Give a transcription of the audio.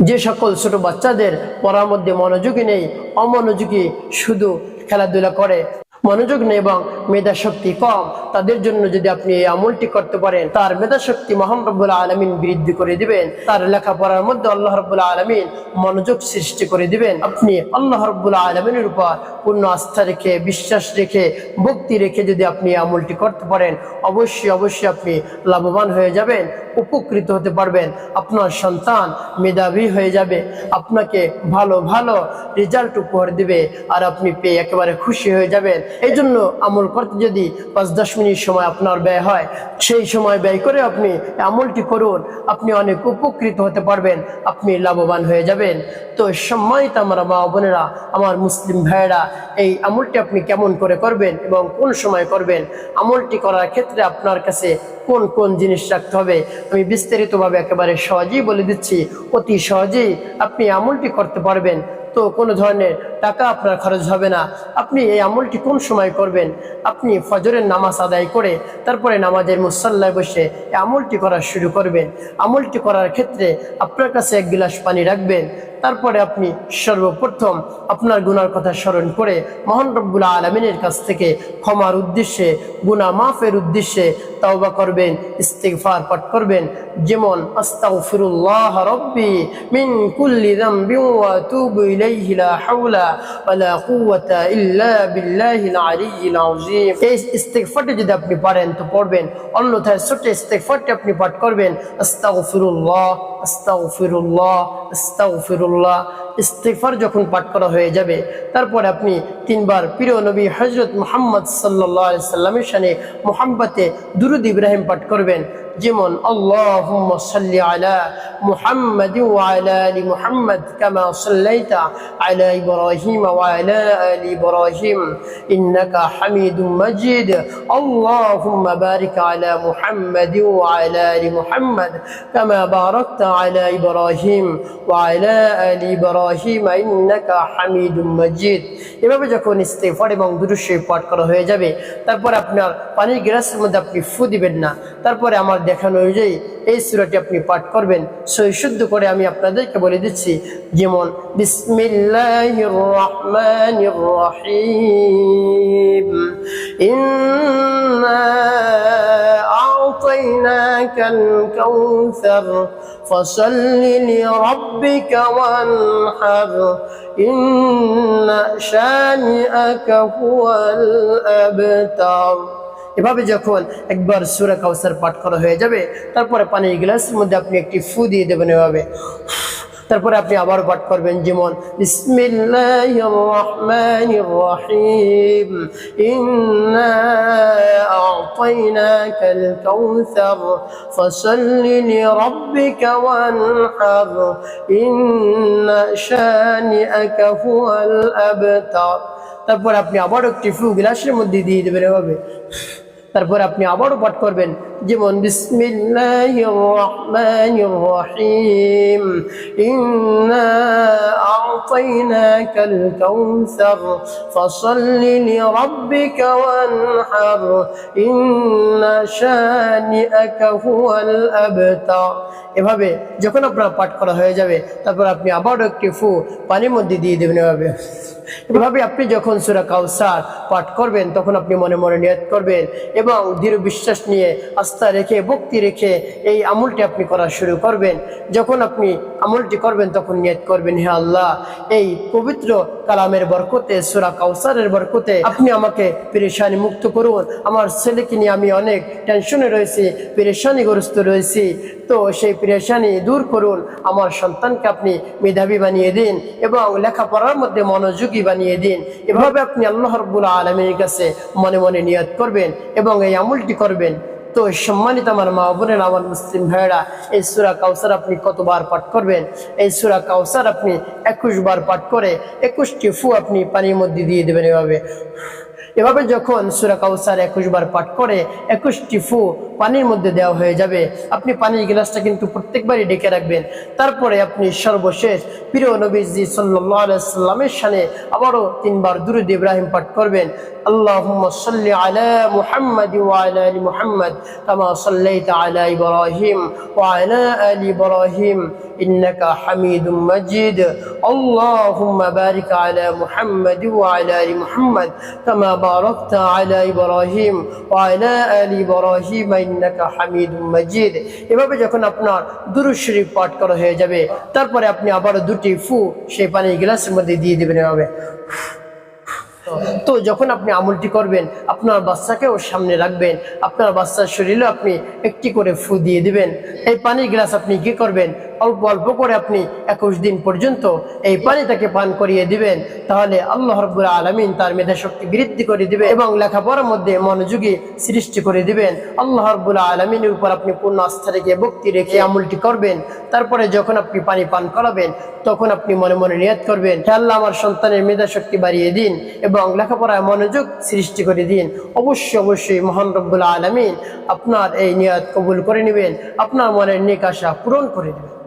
যে সকল ছোট বাচ্চাদের পড়ার মধ্যে মনোযোগী নেই অমনোযোগী শুধু খেলাধুলা করে। মনোযোগ নেই এবং মেধা শক্তি কম। তাদের জন্য যদি আপনি এই আমলটি করতে পারেন, তার মেধা শক্তি মহান রব্বুল আলমিন বৃদ্ধি করে দিবেন। তার লেখাপড়ার মধ্যে আল্লাহ রব্বুল আলমিন মনোযোগ সৃষ্টি করে দিবেন। আপনি আল্লাহ রব্বুল আলমিনের উপর পূর্ণ আস্থা রেখে, বিশ্বাস রেখে, ভক্তি রেখে যদি আপনি এই আমলটি করতে পারেন, অবশ্যই অবশ্যই আপনি লাভবান হয়ে যাবেন, উপকৃত হতে পারবেন। আপনার সন্তান মেধাবী হয়ে যাবে, আপনাকে ভালো ভালো রেজাল্ট উপহার দিবে, আর আপনি পেয়ে একেবারে খুশি হয়ে যাবেন। এই জন্য আমল করতে যদি পাঁচ, দশ মিনিট সময় আপনার ব্যয় হয়, সেই সময় ব্যয় করে আপনি আমলটি করুন। আপনি অনেক উপকৃত হতে পারবেন, আপনি লাভবান হয়ে যাবেন। তো সম্মানিত আমার মা বোনেরা, আমার মুসলিম ভাইয়েরা, এই আমলটি আপনি কেমন করে করবেন এবং কোন সময় করবেন, আমলটি করার ক্ষেত্রে আপনার কাছে কোন কোন জিনিস রাখতে হবে, আমি বিস্তারিতভাবে একেবারে সহজেই বলে দিচ্ছি। অতি সহজেই আপনি আমলটি করতে পারবেন। তো কোনো ধরনের টাকা আপনার খরচ হবে না। আপনি এই আমলটি কোন সময় করবেন? আপনি ফজরের নামাজ আদায় করে তারপরে নামাজের মুসাল্লায় বসে এই আমলটি করা শুরু করবেন। আমলটি করার ক্ষেত্রে আপনার কাছে এক গিলাস পানি রাখবেন। তারপরে আপনি সর্বপ্রথম আপনার গুনার কথা স্মরণ করে মহান রব্বুল্লা আলমিনের কাছ থেকে ক্ষমার উদ্দেশ্যে, গুনা মাফের উদ্দেশ্যে তাওবা করবেন, ইস্তিগফার পাঠ করবেন। যেমন মিন আপনি পারেন তো পড়বেন। অন্যথায় ছোট ইস্তিগফারটি আপনি পাঠ করবেন। আস্তাগফিরুল্লাহ। ইস্তিগফার যখন পাঠ করা হয়ে যাবে, তারপর আপনি তিনবার প্রিয় নবী হজরত মোহাম্মদ সাল্লাহ সাল্লামের সানে মোহাম্মতে দুরুদ ইব্রাহিম পাঠ করবেন। যেমন, আল্লাহুম্মা সাল্লি আলা মুহাম্মাদ ওয়া আলা আলি মুহাম্মাদ কামা সাল্লাইতা আলা ইব্রাহিম ওয়া আলা আলি ইব্রাহিম। ইন্নাকা হামিদুম মাজিদ। আল্লাহুম্মা বারিক আলা মুহাম্মাদ ওয়া আলা আলি মুহাম্মাদ কামা বারাকতা আলা ইব্রাহিম ওয়া আলা আলি ইব্রাহিম। ইন্নাকা হামিদুম মাজিদ। এভাবে যখন ইস্তেগফার এবং দুরূদ শরীফ পাঠ করা হয়ে যাবে, তারপর আপনার পানির গ্লাসের মধ্যে আপনি ফু দিবেন না। তারপরে আমার দেখানো অনুযায়ী এই সুরাটি আপনি পাঠ করবেন সই শুদ্ধ করে আমি আপনাদেরকে বলে দিচ্ছি যেমন বিসমিল্লাহির রহমানির রহিম ইন্না أعطيناك الكوثر فصل لربك وانحر إن شانئك هو الأبتر এভাবে যখন একবার সুরা কাউসার পাঠ করা হয়ে যাবে, তারপরে পানির গ্লাসের মধ্যে আপনি একটি ফু দিয়ে দেবেন এভাবে। তারপরে আপনি আবার পাঠ করবেন যেমন তারপর আপনি আবার একটি ফ্লু গ্লাসের মধ্যে দিয়ে দেবেন এভাবে। তারপর আপনি আবারও পাঠ করবেন, যেমন এভাবে যখন আপনার পাঠ করা হয়ে যাবে, তারপর আপনি আবারও একটি ফু পানির মধ্যে দিয়ে দেবেন এভাবে। এভাবে আপনি যখন সুরা কাউসার পাঠ করবেন, তখন আপনি মনে মনে নিয়ত করবেন এবং দৃঢ় বিশ্বাস নিয়ে আস্থা রেখে, ভক্তি রেখে এই আমলটি আপনি করা শুরু করবেন। যখন আপনি আমলটি করবেন, তখন নিয়ত করবেন, হে আল্লাহ, এই পবিত্র কালামের বরকতে, সুরা কাউসারের বরকতে আপনি আমাকে পেরেশানি মুক্ত করুন। আমার ছেলেকে নিয়ে আমি অনেক টেনশনে রয়েছি, পেরেশানিগ্রস্ত রয়েছি। তো সেই পেরেশানি দূর করুন। আমার সন্তানকে আপনি মেধাবী বানিয়ে দিন এবং লেখাপড়ার মধ্যে মনোযোগী বানিয়ে দিন। এভাবে আপনি আল্লাহ রব্বুল আলমীর কাছে মনে মনে নিয়ত করবেন এবং এই আমলটি করবেন। তো সম্মানিত আমার মা বোনের, আমার মুসলিম ভাইয়েরা, এই সুরা কাউসার আপনি কতবার পাঠ করবেন? এই সুরা কাউসার আপনি একুশ বার পাঠ করে একুশটি ফু আপনি পানির মধ্যে দিয়ে দেবেন এভাবে। এভাবে যখন সুরা কাউসার একুশ বার পাঠ করে, একুশটি ফু পানির মধ্যে দেওয়া হয়ে যাবে, আপনি পানির গিলাসটা কিন্তু প্রত্যেকবারই ডেকে রাখবেন। তারপরে আপনি সর্বশেষ প্রিয় নবীজি সাল্লামের সানে আবারও তিনবার দুরুদ ইব্রাহিম পাঠ করবেন। আল্লাহ মুহাম্মদ ইব্রাহিম ওয়ালা আলী ইব্রাহিম ইন্নাকা হামিদুম মাজিদ। আল্লাহুম্মা বারিক আলা মুহাম্মদ كما باركت على ابراهيم وعلى ال ابراهيم انك حميد مجيد এভাবে যখন আপনার দুরূদ শরীফ পাঠ করা হয়ে যাবে তারপরে আপনি আবারও দুটি ফু সেই পানির গ্লাসের মধ্যে দিয়ে দিবেন এভাবে তো যখন আপনি আমলটি করবেন আপনার বাচ্চাকেও সামনে রাখবেন আপনার বাচ্চার শরীরে আপনি একটি করে ফু দিয়ে দিবেন এই পানির গ্লাস আপনি কি করবেন অল্প অল্প করে আপনি একুশ দিন পর্যন্ত এই পানি তাকে পান করিয়ে দিবেন, তাহলে আল্লাহ রব্বুল আলমিন তার মেধা শক্তি বৃদ্ধি করে দিবে এবং লেখাপড়ার মধ্যে মনোযোগী সৃষ্টি করে দিবেন। আল্লাহ রব্বুল আলমিনের উপর আপনি পূর্ণ আস্থা রেখে, ভক্তি রেখে আমলটি করবেন। তারপরে যখন আপনি পানি পান করাবেন, তখন আপনি মনে মনে নিয়াত করবেন আল্লাহ আমার সন্তানের মেধা শক্তি বাড়িয়ে দিন এবং লেখাপড়ায় মনোযোগ সৃষ্টি করে দিন। অবশ্যই অবশ্যই মহান রব্বুল আলমিন আপনার এই নিয়াত কবুল করে নেবেন, আপনার মনের নিকাশা পূরণ করে দেবেন।